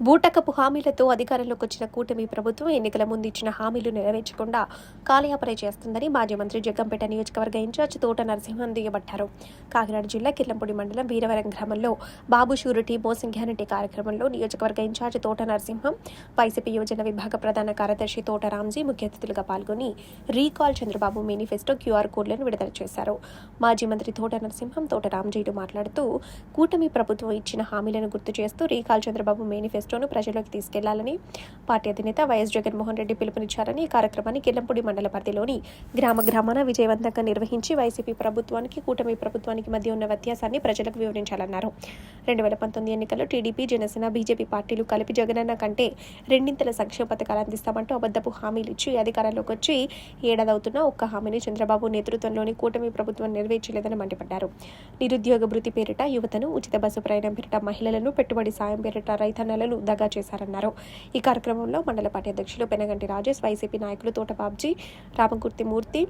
బూటకపు హామీలతో అధికారంలోకి వచ్చిన కూటమి ప్రభుత్వం ఎన్నికల ముందు ఇచ్చిన హామీలు నెరవేర్చకుండా కాలయాపన చేస్తుందని మాజీ మంత్రి జగ్గంపేట నియోజకవర్గ ఇన్ఛార్జ్ తోట నరసింహన్ దుయ్యబట్టారు కాకినాడ జిల్లా కిర్లంపూడి మండలం వీరవరం గ్రామంలో బాబు షూరిటీ మోసింగ్యానిటీ కార్యక్రమంలో నియోజకవర్గ ఇన్ఛార్జ్ తోట నరసింహం వైసీపీ యువజన విభాగ ప్రధాన కార్యదర్శి తోట రామ్జీ ముఖ్య అతిథులుగా పాల్గొని రీకాల్ చంద్రబాబు మేనిఫెస్టో క్యూఆర్ కోడ్లను విడుదల చేశారు. మాజీ మంత్రి తోట నరసింహం తోట రామ్జీలు మాట్లాడుతూ కూటమి ప్రభుత్వం ఇచ్చిన హామీలను గుర్తు చేస్తూ రీకాల్ చంద్రబాబు మేనిఫెస్టోను ప్రజల్లోకి తీసుకెళ్ళాలని పార్టీ అధినేత వైఎస్ జగన్మోహన్ రెడ్డి పిలుపునిచ్చారని ఈ కార్యక్రమాన్ని కిల్లంపూడి మండల పరిధిలోని గ్రామ గ్రామాన విజయవంతంగా నిర్వహించి వైసీపీ ప్రభుత్వానికి కూటమి ప్రభుత్వానికి మధ్య ఉన్న వ్యత్యాసాన్ని ప్రజలకు వివరించాలన్నారు. రెండు వేల పంతొమ్మిది ఎన్నికల్లో టీడీపీ జనసేన బీజేపీ పార్టీలు కలిపి జగనన్న కంటే రెండింతల సంక్షేమ పథకాలు అందిస్తామంటూ అబద్దపు హామీలు ఇచ్చి అధికారంలోకి వచ్చి ఏడాది అవుతున్న ఒక్క హామీని చంద్రబాబు నేతృత్వంలోని కూటమి ప్రభుత్వం నెరవేర్చలేదని మండిపడ్డారు. నిరుద్యోగ భృతి పేరిట యువతను ఉచిత బస్సు ప్రయాణం పేరిట మహిళలను పెట్టుబడి సాయం పేరిట రైతన్నలను దగా చేశారన్నారు. ఈ కార్యక్రమంలో మండల పార్టీ అధ్యక్షులు పెనగంటి రాజేష్ వైసీపీ నాయకులు తోట బాబ్జీ రామకుర్తి మూర్తి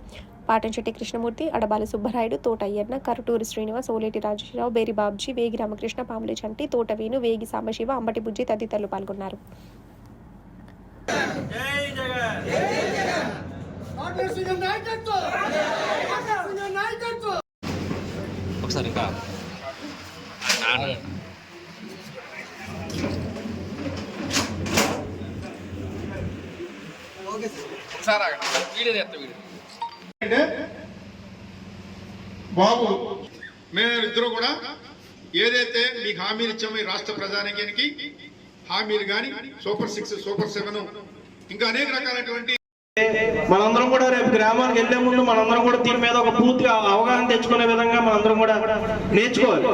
పాటంశెట్టి కృష్ణమూర్తి అడబాల సుబ్బరాయుడు తోట అయ్యన్న కరుటూరి శ్రీనివాస్ ఓలేటి రాజేశ్వరరావు బేరి బాబ్జీ వేగి రామకృష్ణ పాములి చంటి తోట వేణు వేగి సాంబశివ అంబటి బుజ్జి తదితరులు పాల్గొన్నారు. జై ఇంకా వీడియో వీడియో బాబు మేమిద్దరూ కూడా ఏదైతే మీకు హామీలు ఇచ్చామో ఈ రాష్ట్ర ప్రజానీకానికి హామీలు కానీ సూపర్ సిక్స్ సూపర్ సెవెన్ ఇంకా అనేక రకాలైనటువంటి మనందరం కూడా రేపు గ్రామానికి వెళ్ళే ముందు మనందరం కూడా దీని మీద ఒక పూర్తిగా అవగాహన తెచ్చుకునే విధంగా మనందరం కూడా నేర్చుకోవాలి.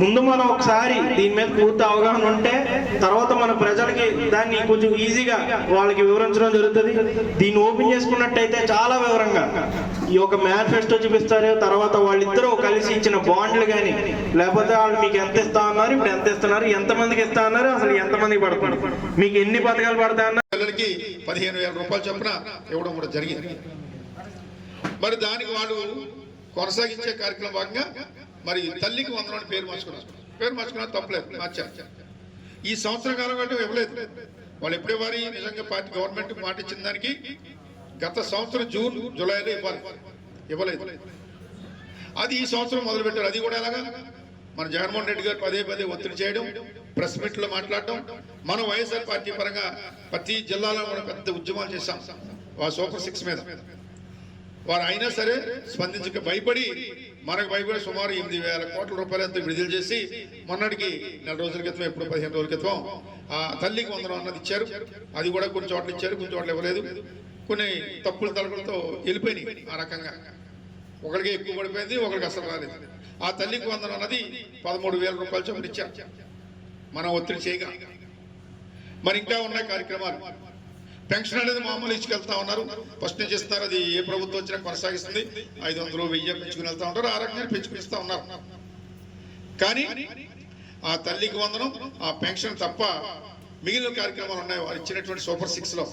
ముందు మనం ఒకసారి దీని మీద పూర్తి అవగాహన ఉంటే తర్వాత మన ప్రజలకి దాన్ని కొంచెం ఈజీగా వాళ్ళకి వివరించడం జరుగుతుంది. దీన్ని ఓపెన్ చేసుకున్నట్టయితే చాలా వివరంగా ఈ యొక్క మేనిఫెస్టో చూపిస్తారు. తర్వాత వాళ్ళిద్దరూ కలిసి ఇచ్చిన బాండ్లు కానీ లేకపోతే వాళ్ళు మీకు ఎంత ఇస్తా ఉన్నారు ఇప్పుడు ఎంత ఇస్తున్నారు ఎంత మందికి ఇస్తా ఉన్నారు అసలు ఎంత మందికి పడుతున్నారు మీకు ఎన్ని పథకాలు పడతా ఉన్నారు పిల్లలకి పదిహేను వేల రూపాయలు చొప్పున ఇవ్వడం కూడా జరిగింది. మరి దానికి వాళ్ళు కొనసాగించే కార్యక్రమం భాగంగా మరి తల్లికి వందనం పేరు మార్చుకున్నారు. పేరు మార్చుకున్నా తప్పలేదు మార్చారు. ఈ సంవత్సరం కాలం కంటే ఇవ్వలేదు వాళ్ళు ఎప్పుడే వారి నిజంగా పార్టీ గవర్నమెంట్ మాట ఇచ్చిన దానికి గత సంవత్సరం జూన్ జూలైలో ఇవ్వాలి. ఇవ్వలేదు. అది ఈ సంవత్సరం మొదలు పెట్టారు అది కూడా ఎలాగా? మన జగన్మోహన్ రెడ్డి గారు పదే పదే ఒత్తిడి చేయడం ప్రెస్ మీట్లో మాట్లాడడం. మనం వైఎస్ఆర్ పార్టీ పరంగా ప్రతి జిల్లాలో కూడా పెద్ద ఉద్యమాలు చేశాం. ఆ సూపర్ సిక్స్ మీద. వారు అయినా సరే స్పందించక భయపడి మనకు కూడా సుమారు ఎనిమిది వేల కోట్ల రూపాయలతో విడుదల చేసి మొన్నటికి నెల రోజుల క్రితం ఎప్పుడు పదిహేను రోజుల క్రితం ఆ తల్లికి వందనం అన్నది ఇచ్చారు. అది కూడా కొన్ని చోట్ల ఇచ్చారు కొన్ని చోట్ల ఇవ్వలేదు. కొన్ని తప్పుల తలకలతో వెళ్ళిపోయినాయి ఆ రకంగా. ఒకరికి ఎక్కువ పడిపోయింది ఒకరికి అసలు రాలేదు. ఆ తల్లికి వందనం అన్నది పదమూడు వేల రూపాయలు చొప్పున ఇచ్చారు. మనం ఒత్తిడి చేయగా. మరి ఇంకా ఉన్నాయి కార్యక్రమాలు. పెన్షన్ అనేది మామూలు ఇచ్చుకెళ్తా ఉన్నారు. ఫస్ట్ నుంచి ఇస్తారు. అది ఏ ప్రభుత్వం వచ్చినా కొనసాగిస్తుంది. ఐదు వందలు వెయ్యి పెంచుకుని వెళ్తా ఉంటారు. ఆ రకంగా పెంచుకునిస్తా ఉన్నారు. కానీ ఆ తల్లికి వందనం ఆ పెన్షన్ తప్ప మిగిలిన కార్యక్రమాలు ఉన్నాయి. వారు ఇచ్చినటువంటి సూపర్ సిక్స్లో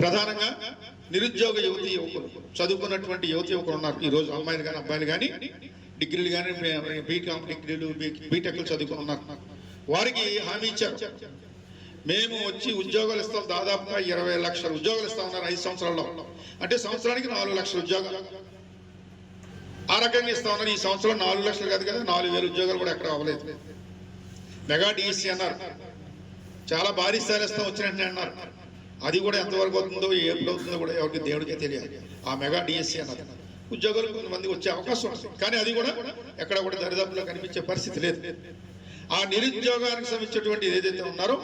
ప్రధానంగా నిరుద్యోగ యువతి యువకులు చదువుకున్నటువంటి యువతి యువకులు ఉన్నారు. ఈ రోజు అమ్మాయిలు కానీ అబ్బాయిలు కానీ డిగ్రీలు కానీ బీకామ్ డిగ్రీలు బీటెక్లు చదువుకుని ఉన్నారు. వారికి హామీ ఇచ్చారు. మేము వచ్చి ఉద్యోగాలు ఇస్తాం దాదాపుగా ఇరవై లక్షల ఉద్యోగాలు ఇస్తా ఉన్నారు ఐదు సంవత్సరాల్లో. అంటే సంవత్సరానికి నాలుగు లక్షల ఉద్యోగాలు ఆ రకంగా ఇస్తా ఉన్నారు ఈ సంవత్సరం నాలుగు లక్షలు కాదు కదా నాలుగు వేల ఉద్యోగాలు కూడా ఎక్కడ అవ్వలేదు. మెగా డిఎస్సీ అన్నారు. చాలా భారీ స్థాయిలో ఇస్తాం వచ్చినట్టు అన్నారు. అది కూడా ఎంతవరకు అవుతుందో ఎప్పుడు అవుతుందో కూడా ఎవరికి దేవుడికే తెలియాలి ఆ మెగా డిఎస్సీ అన్నారు. ఉద్యోగాలు కొంతమంది వచ్చే అవకాశం ఉంటుంది కానీ అది కూడా ఎక్కడ కూడా దరిదాపులో కనిపించే పరిస్థితి లేదు. ఆ నిరుద్యోగానికి సంబంధించినటువంటి ఏదైతే ఉన్నారో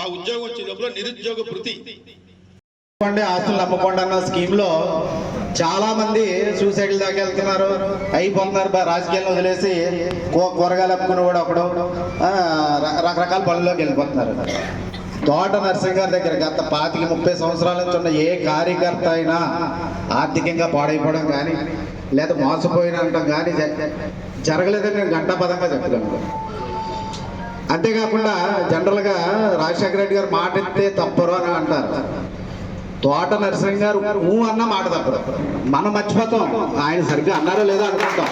ఆ ఉద్యోగం వచ్చే లోపల నిరుద్యోగ వృత్తి ఆస్తులు నమ్మకండి అన్న స్కీమ్లో చాలా మంది సూసైడ్ల దాకా వెళ్తున్నారు అయిపోతున్నారు రాజకీయాలను వదిలేసి కూరగాయలు అప్పుకుని కూడా ఒకడు రకరకాల పనుల్లోకి వెళ్ళిపోతున్నారు. తోట నర్సింగ్ గారి దగ్గర గత పాతిక ముప్పై సంవత్సరాల నుంచి ఉన్న ఏ కార్యకర్త అయినా ఆర్థికంగా పాడైపోవడం కానీ లేదా మోసపోయిన అంటాం కానీ జరగలేదని నేను గంటాపదంగా చెప్తున్నాను. అంతేకాకుండా జనరల్గా రాజశేఖర రెడ్డి గారు మాట ఎత్తే తప్పరు అని అంటారు. తోట నరసింహ గారు ఊ అన్న మాట తప్పదు మనం మర్చిపోతాం. ఆయన సరిగ్గా అన్నారో లేదో అనుకుంటాం.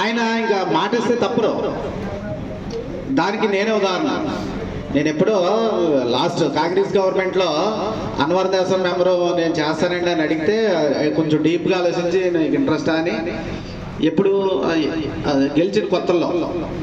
ఆయన ఇంకా మాట ఇస్తే తప్పరు. దానికి నేనే ఉదాహరణ. నేను ఎప్పుడో లాస్ట్ కాంగ్రెస్ గవర్నమెంట్లో అన్వర్ దేశం మెంబరు నేను చేస్తానండి అని అడిగితే కొంచెం డీప్గా ఆలోచించి నీకు ఇంట్రెస్ట్ అని ఎప్పుడు గెలిచిన కొత్తల్లో.